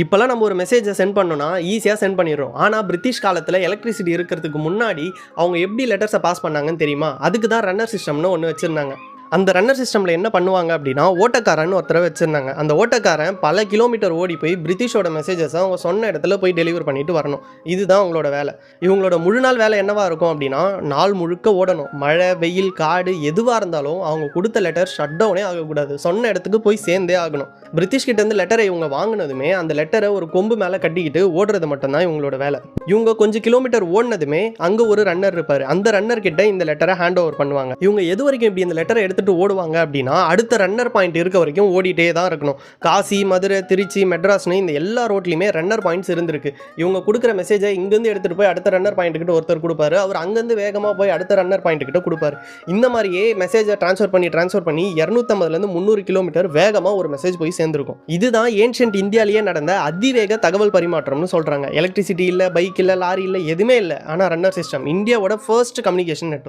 இப்போல்லாம் நம்ம ஒரு மெசேஜை சென்ட் பண்ணோன்னா ஈஸியாக சென்ட் பண்ணிடுறோம். ஆனால் பிரிட்டிஷ் காலத்தில் எலக்ட்ரிசிட்டி இருக்கிறதுக்கு முன்னாடி அவங்க எப்படி லெட்டர்ஸை பாஸ் பண்ணாங்கன்னு தெரியுமா? அதுக்கு தான் ரன்னர் சிஸ்டம்னு ஒன்று வச்சுருந்தாங்க. அந்த ரன்னர் சிஸ்டமில் என்ன பண்ணுவாங்க அப்படின்னா ஓட்டக்காரன் ஒருத்தரை வச்சுருந்தாங்க. அந்த ஓட்டக்காரன் பல கிலோமீட்டர் ஓடி போய் பிரிட்டிஷோட மெசேஜஸை அவங்க சொன்ன இடத்துல போய் டெலிவர் பண்ணிட்டு வரணும். இதுதான் அவங்களோட வேலை. இவங்களோட முழு நாள் வேலை என்னவா இருக்கும் அப்படின்னா நாள் முழுக்க ஓடணும். மழை வெயில் காடு எதுவாக இருந்தாலும் அவங்க கொடுத்த லெட்டர் ஷட் டவுனே ஆகக்கூடாது. சொன்ன இடத்துக்கு போய் சேர்ந்தே ஆகணும். பிரிட்டிஷ்கிட்ட இருந்து லெட்டரை இவங்க வாங்கினதுமே அந்த லெட்டரை ஒரு கொம்பு மேலே கட்டிக்கிட்டு ஓடுறது மட்டும்தான் இவங்களோட வேலை. இவங்க கொஞ்சம் கிலோமீட்டர் ஓடினதுமே அங்கே ஒரு ரன்னர் இருப்பார். அந்த ரன்னர் கிட்ட இந்த லெட்டரை ஹேண்ட் ஓவர் பண்ணுவாங்க. இவங்க எது வரைக்கும் இப்படி இந்த லெட்டரை எடுத்துட்டு ஓடுவாங்க அப்படின்னா அடுத்த ரன்னர் பாயிண்ட் இருக்க வரைக்கும் ஓடிட்டே தான் இருக்கணும். காசி மதுரை திருச்சி மெட்ராஸ்னு இந்த எல்லா ரோட்லையுமே ரன்னர் பாயிண்ட்ஸ் இருந்திருக்கு. இவங்க கொடுக்குற மெசேஜை இங்கேருந்து எடுத்துகிட்டு போய் அடுத்த ரன்னர் பாயிண்ட் கிட்ட ஒருத்தர் கொடுப்பாரு. அவர் அங்கேருந்து வேகமாக போய் அடுத்த ரன்னர் பாயிண்ட் கிட்ட கொடுப்பாரு. இந்த மாதிரியே மெசேஜை ட்ரான்ஸ்ஃபர் பண்ணி ட்ரான்ஸ்ஃபர் பண்ணி இரநூத்தம்பதுலேருந்து முந்நூறு கிலோமீட்டர் வேகமாக ஒரு மெசேஜ் போய் சேர்ந்துருக்கும். இதுதான் ஏன்ஷியன்ட் இந்தியாலேயே நடந்த அதிவேக தகவல் பரிமாற்றம்னு சொல்கிறாங்க எலக்ட்ரிசிட்டி இல்லை பைக் இல்லை லாரி இல்லை எதுவுமே இல்லை. ஆனால் ரன்னர் சிஸ்டம் இந்தியாவோட ஃபர்ஸ்ட் கம்யூனிகேஷன் நெட்வொர்க்